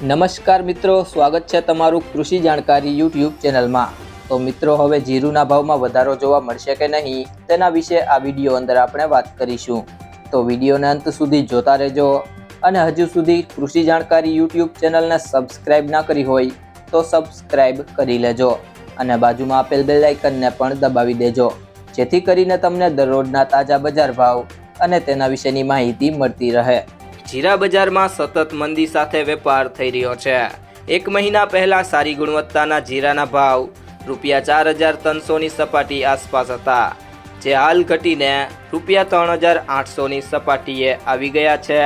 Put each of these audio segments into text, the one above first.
નમસ્કાર મિત્રો, સ્વાગત છે તમારું કૃષિ જાણકારી યુટ્યુબ ચેનલમાં. તો મિત્રો, હવે જીરુના ભાવમાં વધારો જોવા મળશે કે નહીં, તેના વિશે આ વીડિયો અંદર આપણે વાત કરીશું. તો વિડીયોને અંત સુધી જોતા રહેજો અને હજુ સુધી કૃષિ જાણકારી યુટ્યુબ ચેનલને સબસ્ક્રાઇબ ના કરી હોય તો સબસ્ક્રાઇબ કરી લેજો અને બાજુમાં આપેલ બેલ આઇકનને પણ દબાવી દેજો. જેથી કરીને તમને દરરોજના તાજા બજાર ભાવ અને તેના વિશેની માહિતી મળતી રહે. જીરા બજારમાં સતત મંદી સાથે વેપાર થઈ રહ્યો છે. એક મહિના પહેલા સારી ગુણવત્તાના જીરાના ભાવ રૂપિયા ચાર હજાર ત્રણસોની સપાટી આસપાસ હતા, જે હાલ ઘટીને રૂપિયા ત્રણ હજાર આઠસોની સપાટીએ આવી ગયા છે.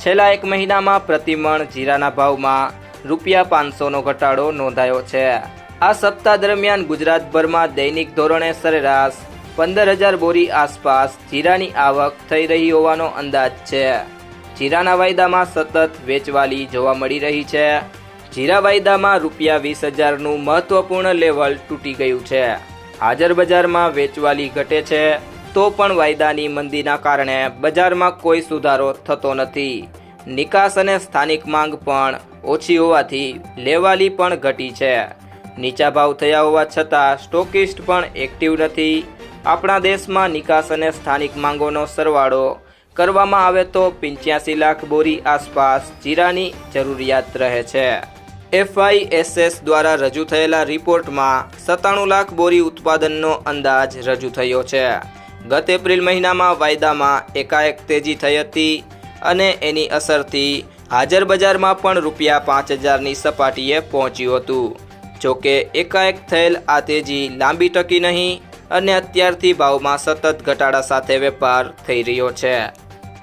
છેલ્લા એક મહિનામાં પ્રતિમણ જીરાના ભાવમાં રૂપિયા પાંચસોનો ઘટાડો નોંધાયો છે. આ સપ્તાહ દરમિયાન ગુજરાતભરમાં દૈનિક ધોરણે સરેરાશ પંદર હજાર બોરી આસપાસ જીરાની આવક થઈ રહી હોવાનો અંદાજ છે. જીરાના વાયદામાં સતત વેચવાલી જોવા મળી રહી છે. જીરા વાયદામાં રૂપિયા વીસ હજારનું મહત્વપૂર્ણ લેવલ તૂટી ગયું છે. હાજર બજારમાં વેચવાલી ઘટે છે, તો પણ વાયદાની મંદીના કારણે બજારમાં કોઈ સુધારો થતો નથી. નિકાસ અને સ્થાનિક માંગ પણ ઓછી હોવાથી લેવાલી પણ ઘટી છે. નીચા ભાવ થયા હોવા છતાં સ્ટોકિસ્ટ પણ એક્ટિવ નથી. આપણા દેશમાં નિકાસ અને સ્થાનિક માંગોનો સરવાળો કરવામાં આવે તો પંચ્યાસી લાખ બોરી આસપાસ જીરાની જરૂરિયાત રહે છે. એફઆઈએસએસ દ્વારા રજૂ થયેલા રિપોર્ટમાં સત્તાણું લાખ બોરી ઉત્પાદનનો અંદાજ રજૂ થયો છે. ગત એપ્રિલ મહિનામાં વાયદામાં એકાએક તેજી થઈ હતી અને એની અસરથી હાજર બજારમાં પણ રૂપિયા પાંચ હજારની સપાટીએ પહોંચ્યું હતું. જોકે એકાએક થયેલ આ તેજી લાંબી ટકી નહીં અને અત્યારથી ભાવમાં સતત ઘટાડા સાથે વેપાર થઈ રહ્યો છે.